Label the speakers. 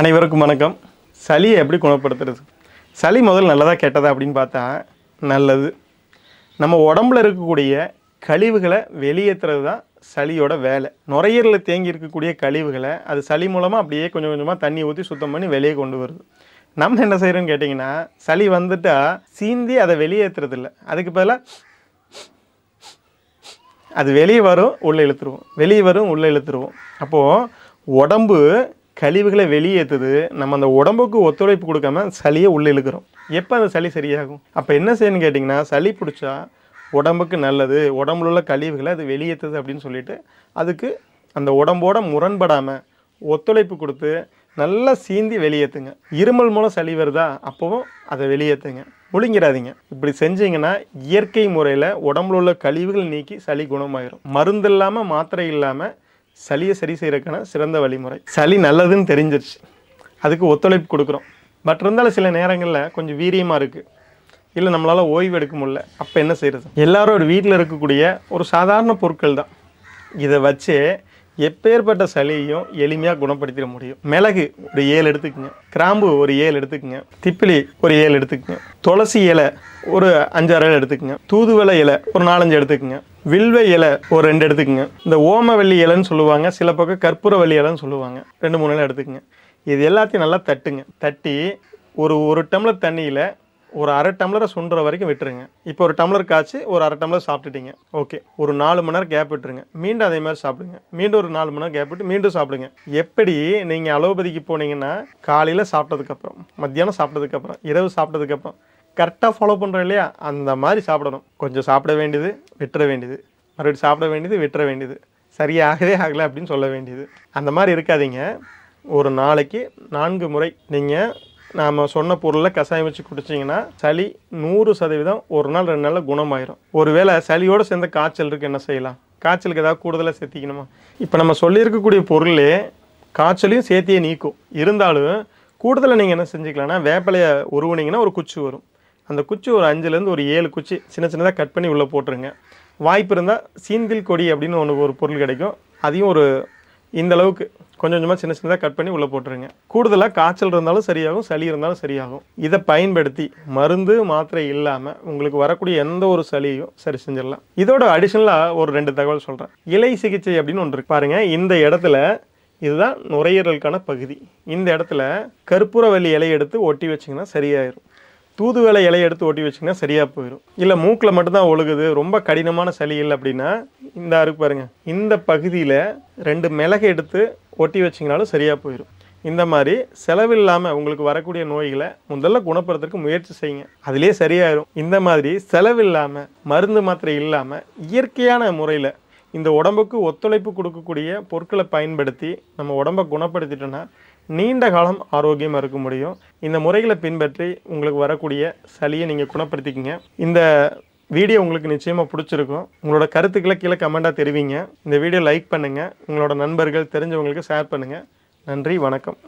Speaker 1: அனைவருக்கும் வணக்கம். சளியை எப்படி குணப்படுத்துறது? சளி முதல்ல நல்லதாக கெட்டதா அப்படின்னு பார்த்தா நல்லது. நம்ம உடம்புல இருக்கக்கூடிய கழிவுகளை வெளியேற்றுறது தான் சளியோட வேலை. நுரையீரலில் தேங்கி இருக்கக்கூடிய கழிவுகளை அது சளி மூலமாக அப்படியே கொஞ்சம் கொஞ்சமாக தண்ணி ஊற்றி சுத்தம் பண்ணி வெளியே கொண்டு வருது. நம்ம என்ன செய்கிறோன்னு கேட்டிங்கன்னா சளி வந்துட்டால் சீந்தி அதை வெளியேற்றுறது இல்லை. அதுக்கு பதிலாக அது வெளியே வரும் உள்ளே இழுத்துருவோம். வெளியே வரும் உள்ளே இழுத்துருவோம். அப்போது உடம்பு கழிவுகளை வெளியேற்றுது நம்ம அந்த உடம்புக்கு ஒத்துழைப்பு கொடுக்காம சளியை உள்ளே இழுக்கிறோம். எப்போ அந்த சளி சரியாகும்? அப்போ என்ன செய்யணும்னு கேட்டிங்கன்னா சளி பிடிச்சா உடம்புக்கு நல்லது உடம்புல உள்ள கழிவுகளை அது வெளியேற்றுது அப்படின்னு சொல்லிட்டு அதுக்கு அந்த உடம்போட முரண்படாமல் ஒத்துழைப்பு கொடுத்து நல்லா சீந்தி வெளியேற்றுங்க இருமல் மூலம் சளி வருதா அப்போவும் அதை வெளியேற்றுங்க முழுங்கிடாதீங்க இப்படி செஞ்சீங்கன்னா இயற்கை முறையில் உடம்புல உள்ள கழிவுகள் நீக்கி சளி குணமாயிரும். மருந்து இல்லாமல் மாத்திரை இல்லாமல் சளியை சரி செய்யறதுக்கான சிறந்த வழிமுறை. சளி நல்லதுன்னு தெரிஞ்சிருச்சு. அதுக்கு ஒத்துழைப்பு கொடுக்குறோம். பட் இருந்தாலும் சில நேரங்களில் கொஞ்சம் வீரியமாக இருக்குது இல்லை நம்மளால் ஓய்வு எடுக்க முடியல. அப்போ என்ன செய்கிறது எல்லாரும் ஒரு வீட்டில் இருக்கக்கூடிய ஒரு சாதாரண பொருட்கள் தான். இதை வச்சு எப்பேற்பட்ட சளியையும் எளிமையாக குணப்படுத்திட முடியும். மிளகு ஒரு ஏழு எடுத்துக்கங்க. கிராம்பு ஒரு ஏழு எடுத்துக்கங்க. திப்பிலி ஒரு ஏழு எடுத்துக்கங்க. துளசி இலை ஒரு அஞ்சாறு இலை எடுத்துக்கங்க. தூதுவளை இலை ஒரு நாலஞ்சு எடுத்துக்கங்க. வில்வ இலை ஒரு ரெண்டு எடுத்துக்கோங்க. இந்த ஓமவல்லி இலைன்னு சொல்லுவாங்க சில பக்கம் கற்பூரவள்ளி இலைன்னு சொல்லுவாங்க. ரெண்டு மூணு இலை எடுத்துக்கோங்க. இது எல்லாத்தையும் நல்லா தட்டுங்க. தட்டி ஒரு ஒரு டம்ளர் தண்ணியில் ஒரு அரை டம்ளரை சுண்டுற வரைக்கும் விட்டுருங்க. இப்போ ஒரு டம்ளர் காய்ச்சி ஒரு அரை டம்ளர் சாப்பிட்டுட்டீங்க. ஓகே. ஒரு நாலு மணி நேரம் கேப் விட்டுருங்க. மீண்டும் அதே மாதிரி சாப்பிடுங்க. மீண்டும் ஒரு நாலு மணி நேரம் கேப் விட்டு மீண்டும் சாப்பிடுங்க. எப்படி நீங்கள் அலோபதிக்கு போனீங்கன்னா காலையில் சாப்பிட்டதுக்கப்புறம் மத்தியானம் சாப்பிட்டதுக்கப்புறம் இரவு சாப்பிட்டதுக்கப்புறம் கரெக்டாக ஃபாலோ பண்ணுறோம் இல்லையா? அந்த மாதிரி சாப்பிடணும். கொஞ்சம் சாப்பிட வேண்டியது விட்டுற வேண்டியது. மறுபடியும் சாப்பிட வேண்டியது விட்டுற வேண்டியது. சரியாகவே ஆகலை அப்படின்னு சொல்ல வேண்டியது. அந்த மாதிரி இருக்காதீங்க. ஒரு நாளைக்கு நான்கு முறை நீங்கள் நாம் சொன்ன பொருளை கஷாயம் வச்சு குடிச்சிங்கன்னா சளி நூறு சதவீதம் ஒரு நாள் ரெண்டு நாளில் குணமாயிரும். ஒருவேளை சளியோடு சேர்ந்த காய்ச்சல் இருக்குது என்ன செய்யலாம்? காய்ச்சலுக்கு ஏதாவது கூடுதலாக சேர்த்திக்கணுமா? இப்போ நம்ம சொல்லியிருக்கக்கூடிய பொருளே காய்ச்சலையும் சேர்த்தியே நீக்கும். இருந்தாலும் கூடுதலாக நீங்கள் என்ன செஞ்சுக்கலாம்னா வேப்பிலையை உருவுனீங்கன்னா ஒரு குச்சி வரும். அந்த குச்சி ஒரு அஞ்சுலேருந்து ஒரு ஏழு குச்சி சின்ன சின்னதாக கட் பண்ணி உள்ளே போட்டுருங்க. வாய்ப்பு இருந்தால் சீந்தில் கொடி அப்படின்னு ஒன்று ஒரு பொருள் கிடைக்கும். அதையும் ஒரு இந்த அளவுக்கு கொஞ்சம் கொஞ்சமாக சின்ன சின்னதாக கட் பண்ணி உள்ளே போட்டுருங்க. கூடுதலாக காய்ச்சல் இருந்தாலும் சரியாகும் சளி இருந்தாலும் சரியாகும். இதை பயன்படுத்தி மருந்து மாத்திரை இல்லாமல் உங்களுக்கு வரக்கூடிய எந்த ஒரு சளியும் சரி செஞ்சிடலாம். இதோட அடிஷ்னலாக ஒரு ரெண்டு தகவல் சொல்கிறேன் இலை சிகிச்சை அப்படின்னு ஒன்று இருக்கு. பாருங்க இந்த இடத்துல இதுதான் நுரையீரலுக்கான பகுதி. இந்த இடத்துல கற்பூரவல்லி இலையை எடுத்து ஒட்டி வச்சிங்கன்னா சரியாயிரும். தூதுவளை இலையை எடுத்து ஒட்டி வச்சிங்கன்னா சரியாக போயிடும் இல்லை மூக்கில் மட்டும்தான் ஒழுகுது. ரொம்ப கடினமான சளி இல்லை அப்படின்னா இந்த அருக்கு பாருங்க. இந்த பகுதியில் ரெண்டு மிளகு எடுத்து ஒட்டி வச்சிங்கனாலும் சரியாக போயிடும் இந்த மாதிரி செலவில்லாமல் உங்களுக்கு வரக்கூடிய நோய்களை முதல்ல குணப்படுத்துறதுக்கு முயற்சி செய்யுங்க. அதிலே சரியாயிரும். இந்த மாதிரி செலவில்லாமல் மருந்து மாத்திரை இல்லாமல் இயற்கையான முறையில் இந்த உடம்புக்கு ஒத்துழைப்பு கொடுக்கக்கூடிய பொருட்களை பயன்படுத்தி நம்ம உடம்பை குணப்படுத்திட்டோன்னா நீண்ட காலம் ஆரோக்கியமாக இருக்க முடியும். இந்த முறைகளை பின்பற்றி உங்களுக்கு வரக்கூடிய சளியை நீங்கள் குணப்படுத்திக்கிங்க. இந்த வீடியோ உங்களுக்கு நிச்சயமாக பிடிச்சிருக்கும். உங்களோட கருத்துக்களை கீழே கமெண்ட்டாக தெரிவிங்க. இந்த வீடியோ லைக் பண்ணுங்கள் உங்களோட நண்பர்கள் தெரிஞ்சவங்களுக்கு ஷேர் பண்ணுங்கள் நன்றி வணக்கம்.